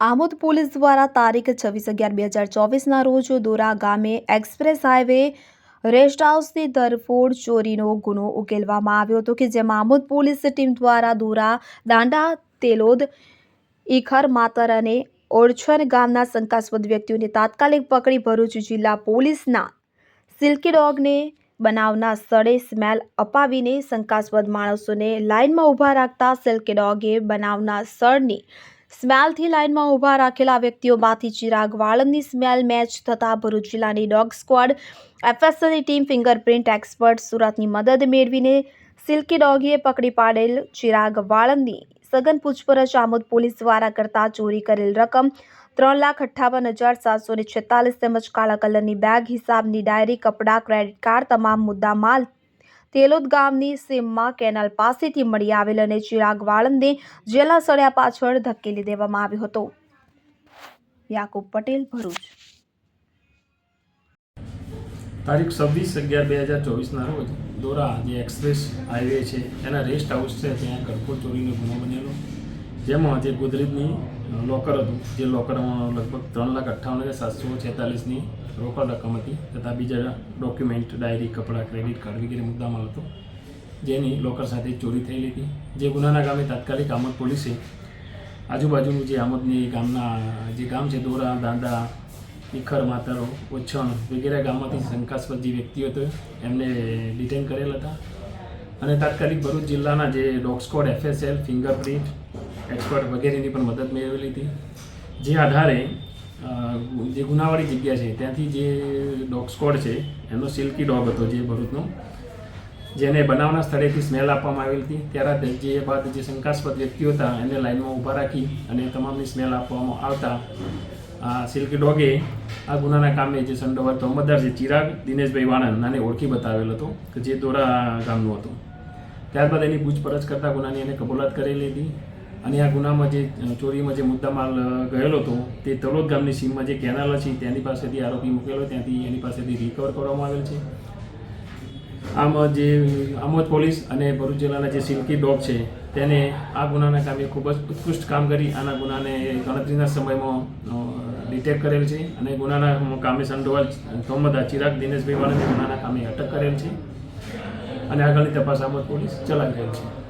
Amod police દ્વારા તારીખ છવ્વીસ અગિયાર બે હજાર ચોવીસના રોજ દોરા ગામે એક્સપ્રેસ હાઈવે રેસ્ટ હાઉસની ધરફોડ ચોરીનો ગુનો ઉકેલવામાં આવ્યો હતો કે જેમાં આમોદ પોલીસ ટીમ દ્વારા દોરા, દાંડા, તેલોદ, ઈખર, માતર અને ઓળછર ગામના શંકાસ્પદ વ્યક્તિઓને તાત્કાલિક પકડી ભરૂચ જિલ્લા પોલીસના સિલ્કી ડોગને બનાવના સ્થળે સ્મેલ અપાવીને શંકાસ્પદ માણસોને લાઇનમાં ઊભા રાખતા સિલ્કી ડોગે બનાવના સ્થળની સ્મેલથી લાઇનમાં ઊભા રાખેલા વ્યક્તિઓમાંથી ચિરાગ વાળંદની સ્મેલ મેચ થતાં ભરૂચ જિલ્લાની ડોગ સ્ક્વોડ એફએસએલની ટીમ ફિંગરપ્રિન્ટ એક્સપર્ટ સુરતની મદદ મેળવીને સિલ્કી ડોગીએ પકડી પાડેલ ચિરાગ વાળંદની સઘન પૂછપરછ આમોદ પોલીસ દ્વારા કરતા ચોરી કરેલ રકમ ત્રણ લાખ અઠ્ઠાવન હજાર સાતસો ને છેતાલીસ તેમજ કાળા કલરની બેગ, હિસાબની ડાયરી, કપડાં, ક્રેડિટ કાર્ડ, તમામ મુદ્દા માલ તેલોદ ગામની સીમમાં કેનાલ પાસેથી મળી આવેલ અને ચિરાગ વાળંદને જેલા સળિયા પાછળ ધકેલી દેવામાં આવ્યો હતો. યાકુબ પટેલ, ભરૂચ. તારીખ છવ્વીસ અગિયાર બે હજાર ચોવીસના રોજ દોરા, જે એક્સપ્રેસ હાઈવે છે, એના રેસ્ટ હાઉસ છે, ત્યાં કરફોડ ચોરીનો ગુનો બનેલો. જેમાં જે ગોદરેજની લોકર હતું, જે લોકરમાં લગભગ ત્રણ લાખ અઠ્ઠાવન હજાર સાતસો છેતાલીસની રોકડ રકમ હતી તથા બીજા ડોક્યુમેન્ટ, ડાયરી, કપડાં, ક્રેડિટ કાર્ડ વગેરે મુદ્દામાલ હતો, જેની લોકર સાથે ચોરી થયેલી હતી. જે ગુનાના ગામે તાત્કાલિક આમોદ પોલીસે આજુબાજુનું જે આમોદની ગામના, જે ગામ છે દોરા, દાંડા, ઈખર, માતરો, ઓછણ વગેરે ગામમાંથી શંકાસ્પદ જે વ્યક્તિઓ હતો એમને ડિટેન કરેલ હતા. અને તાત્કાલિક ભરૂચ જિલ્લાના જે dog squad, FSL, fingerprint expert વગેરેની પણ મદદ મેળવેલી હતી. જે આધારે જે ગુનાવાળી જગ્યા છે, ત્યાંથી જે ડોગ સ્કોડ છે, એનો સિલ્કી ડોગ હતો જે ભરૂચનો, જેને બનાવના સ્થળેથી સ્મેલ આપવામાં આવેલી હતી. ત્યારે જે બાદ જે શંકાસ્પદ વ્યક્તિઓ હતા, એને લાઇનમાં ઊભા રાખી અને તમામની સ્મેલ આપવામાં આવતા, આ સિલ્કી ડોગે આ ગુનાના કામે જે સંડોવાર અમદાર છે, ચિરાગ દિનેશભાઈ વાણંદ નાને ઓળખી બતાવેલ હતો, કે જે દોરા ગામનું હતું. ત્યારબાદ એની પૂછપરછ કરતા ગુનાની એને કબૂલાત કરેલી હતી. અને આ ગુનામાં જે ચોરીમાં જે મુદ્દામાલ ગયેલો હતો, તે તલોદ ગામની સીમમાં જે કેનાલ છે, તેની પાસેથી આરોપી મૂકેલો, ત્યાંથી એની પાસેથી રિકવર કરવામાં આવેલ છે. આમ જે આમોદ પોલીસ અને ભરૂચ જિલ્લાના જે સિલ્કી ડોગ છે, તેને આ ગુનાના કામે ખૂબ જ ઉત્કૃષ્ટ કામ કરી, આના ગુનાને ગણતરીના સમયમાં ડિટેક્ટ કરેલ છે અને ગુનાના કામે સંડોવાલ તોમદા ચિરાગ દિનેશભાઈ વાળાને ગુનાના કામે અટક કરેલ છે. અને આગળની તપાસ આમોદ પોલીસ ચલાવી રહેલ છે.